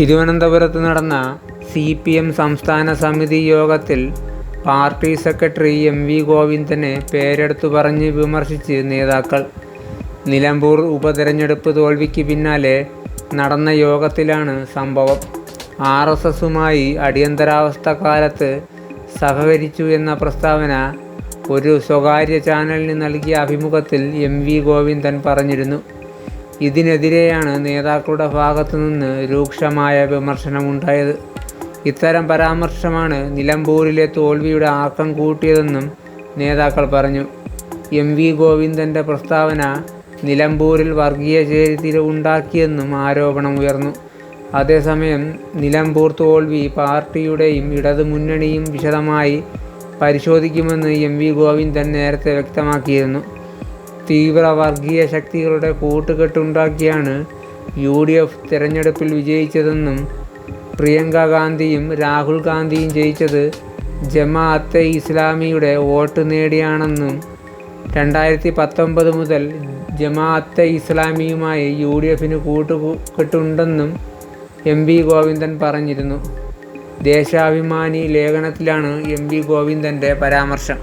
തിരുവനന്തപുരത്ത് നടന്ന C P M സംസ്ഥാന സമിതി യോഗത്തിൽ പാർട്ടി സെക്രട്ടറി എം വി ഗോവിന്ദനെ പേരെടുത്തു പറഞ്ഞ് വിമർശിച്ച് നേതാക്കൾ. നിലമ്പൂർ ഉപതെരഞ്ഞെടുപ്പ് തോൽവിക്ക് പിന്നാലെ നടന്ന യോഗത്തിലാണ് സംഭവം. ആർ എസ് എസുമായി അടിയന്തരാവസ്ഥ കാലത്ത് സഹകരിച്ചു എന്ന പ്രസ്താവന ഒരു സ്വകാര്യ ചാനലിന് നൽകിയ അഭിമുഖത്തിൽ എം വി ഗോവിന്ദൻ പറഞ്ഞിരുന്നു. ഇതിനെതിരെയാണ് നേതാക്കളുടെ ഭാഗത്തുനിന്ന് രൂക്ഷമായ വിമർശനമുണ്ടായത്. ഇത്തരം പരാമർശമാണ് നിലമ്പൂരിലെ തോൽവിയുടെ ആക്കം കൂട്ടിയതെന്നും നേതാക്കൾ പറഞ്ഞു. എം വി ഗോവിന്ദന്റെ പ്രസ്താവന നിലമ്പൂരിൽ വർഗീയ ചേരിതിര ഉണ്ടാക്കിയെന്നും ആരോപണം ഉയർന്നു. അതേസമയം നിലമ്പൂർ തോൽവി പാർട്ടിയുടെയും ഇടതുമുന്നണിയും വിശദമായി പരിശോധിക്കുമെന്ന് എം വി ഗോവിന്ദൻ നേരത്തെ വ്യക്തമാക്കിയിരുന്നു. തീവ്ര വർഗീയ ശക്തികളുടെ കൂട്ടുകെട്ടുണ്ടാക്കിയാണ് യു ഡി എഫ് തിരഞ്ഞെടുപ്പിൽ വിജയിച്ചതെന്നും പ്രിയങ്ക ഗാന്ധിയും രാഹുൽ ഗാന്ധിയും ജയിച്ചത് ജമാഅത്തെ ഇസ്ലാമിയുടെ വോട്ട് നേടിയാണെന്നും രണ്ടായിരത്തി പത്തൊമ്പത് മുതൽ ജമാഅത്തെ ഇസ്ലാമിയുമായി യു ഡി എഫിന് കൂട്ടുകെട്ടുണ്ടെന്നും എം വി ഗോവിന്ദൻ പറഞ്ഞിരുന്നു. ദേശാഭിമാനി ലേഖനത്തിലാണ് എം വി ഗോവിന്ദന്റെ പരാമർശം.